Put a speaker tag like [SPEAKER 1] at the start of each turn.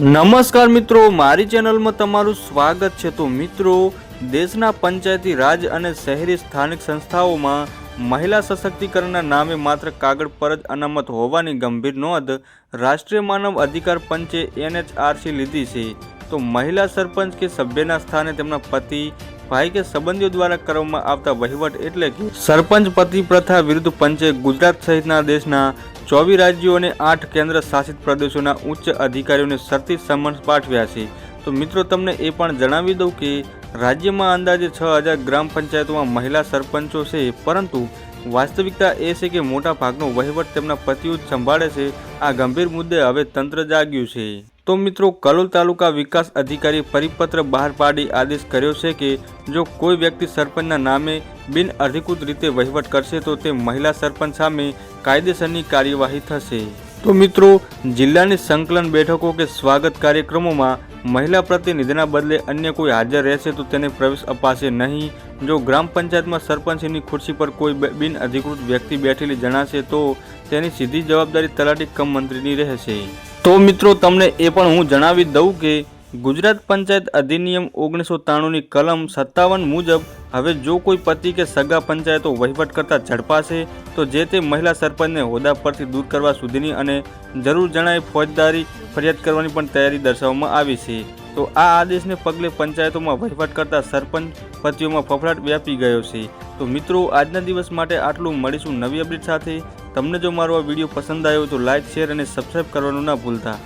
[SPEAKER 1] નમસ્કાર મિત્રો, મારી ચેનલમાં તમારું સ્વાગત છે. તો મિત્રો, દેશના પંચાયતી રાજ અને શહેરી સ્થાનિક સંસ્થાઓમાં મહિલા સશક્તિકરણના નામે માત્ર કાગળ પર જ અનામત હોવાની ગંભીર નોંધ રાષ્ટ્રીય માનવ અધિકાર પંચે એનએચઆરસી લીધી છે. તો મહિલા સરપંચ કે સભ્યના સ્થાને તેમના પતિ ભાઈ કે સંબંધીઓ દ્વારા કરવામાં આવતા વહીવટ એટલે કે સરપંચ પતિ પ્રથા વિરુદ્ધ પંચે ગુજરાત સહિતના દેશના ચોવીસ રાજ્યો અને આઠ કેન્દ્ર શાસિત પ્રદેશોના ઉચ્ચ અધિકારીઓને શરતી સમન્સ પાઠવ્યા છે. તો મિત્રો, તમને એ પણ જણાવી દઉં કે રાજ્યમાં અંદાજે છ હજાર ગ્રામ પંચાયતોમાં મહિલા સરપંચો છે, પરંતુ વાસ્તવિકતા એ છે કે મોટા ભાગનો વહીવટ તેમના પતિઓ જ સંભાળે છે. આ ગંભીર મુદ્દે હવે તંત્ર જાગ્યું છે. તો મિત્રો કલોલ તાલુકા વિકાસ અધિકારી પરિપત્ર બહાર પાડી આદેશ કર્યો છે કે જો કોઈ વ્યક્તિ સરપંચના નામે બિન અધિકૃત રીતે વહીવટ કરશે તો તે મહિલા સરપંચ સામે કાયદેસરની કાર્યવાહી થશે. તો મિત્રો, જિલ્લાની સંકલન બેઠકો કે સ્વાગત કાર્યક્રમોમાં મહિલા પ્રતિનિધિના બદલે અન્ય કોઈ હાજર રહેશે તો તેને પ્રવેશ અપાશે નહીં. જો ગ્રામ પંચાયતમાં સરપંચની ખુરશી પર કોઈ બિનઅધિકૃત બિન અધિકૃત વ્યક્તિ બેઠેલી જણાશે તો તેની સીધી જવાબદારી તલાટી કમ મંત્રીની રહેશે. તો મિત્રો તમને એ પણ હું જણાવી દઉં કે ગુજરાત પંચાયત અધિનિયમ ઓગણીસો ત્રાણુંની કલમ સત્તાવન મુજબ હવે જો કોઈ પતિ કે સગા પંચાયતો વહીવટ કરતા ઝડપાશે, તો જે તે મહિલા સરપંચને હોદ્દા પરથી દૂર કરવા સુધીની અને જરૂર જણાય ફોજદારી ફરિયાદ કરવાની પણ તૈયારી દર્શાવવામાં આવી છે. તો આ આદેશને પગલે પંચાયતોમાં વહીવટ કરતા સરપંચ પતિઓમાં ફફડાટ વ્યાપી ગયો છે. તો મિત્રો, આજના દિવસ માટે આટલું. મળીશું નવી અપડેટ સાથે. તમને જો મારો આ વીડિયો પસંદ આવ્યો તો લાઇક શેર અને સબસ્ક્રાઈબ કરવાનું ના ભૂલતા.